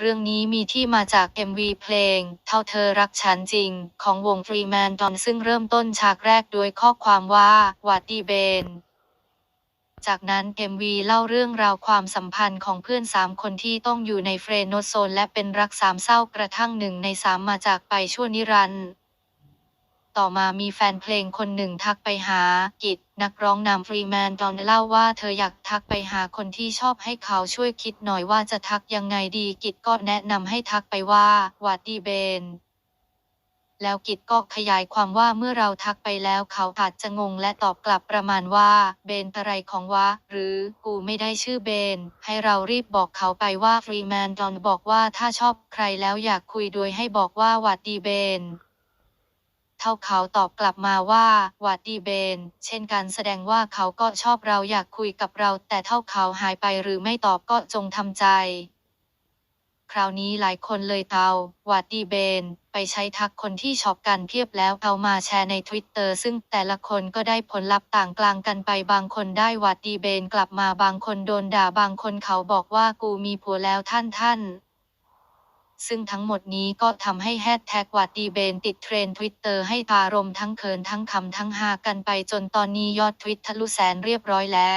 เรื่องนี้มีที่มาจาก MV เพลง เท่าเธอรักฉันจริง ของวง Freeman d o n ซึ่งเริ่มต้นฉากแรกด้วยข้อความว่าวัดดีเบน จากนั้น MV เล่าเรื่องราวความสัมพันธ์ของเพื่อนสามคนที่ต้องอยู่ในเฟรนด์โนโซนและเป็นรักสามเศร้ากระทั่งหนึ่งในสามมาจากไปชั่วนิรันดร์ ต่อมามีแฟนเพลงคนหนึ่งทักไปหา กิจนักร้องนำฟรีแมนดอนเล่าว่าเธออยากทักไปหาคนที่ชอบให้เขาช่วยคิดหน่อยว่าจะทักยังไงดี กิจก็แนะนำให้ทักไปว่าหวัดดีเบน แล้วกิจก็ขยายความว่าเมื่อเราทักไปแล้วเขาอาจจะงงและตอบกลับประมาณว่า เบนอะไรของวะ หรือกูไม่ได้ชื่อเบน ให้เรารีบบอกเขาไปว่าฟรีแมนดอนบอกว่าถ้าชอบใครแล้วอยากคุยโดยให้บอกว่าหวัดดีเบน เท่าเขาตอบกลับมาว่าหวัดดีเบน เช่นกันแสดงว่าเขาก็ชอบเราอยากคุยกับเรา แต่เท่าเขาหายไปหรือไม่ตอบก็จงทำใจ คราวนี้หลายคนเลยเตาหวัดดีเบน ไปใช้ทักคนที่ชอบกันเพียบแล้วเอามาแชร์ในทวิตเตอร์ซึ่งแต่ละคนก็ได้ผลลัพธ์ต่างกลางกันไปบางคนได้หวัดดีเบนกลับมาบางคนโดนด่าบางคนเขาบอกว่ากูมีผัวแล้วท่านท่าน ซึ่งทั้งหมดนี้ก็ทำให้แฮชแท็กวัดดีเบนติดเทรนทวิตเตอร์ให้ตารมทั้งเขินทั้งคำทั้งฮากันไปจนตอนนี้ยอดทวิตทะลุแสนเรียบร้อยแล้ว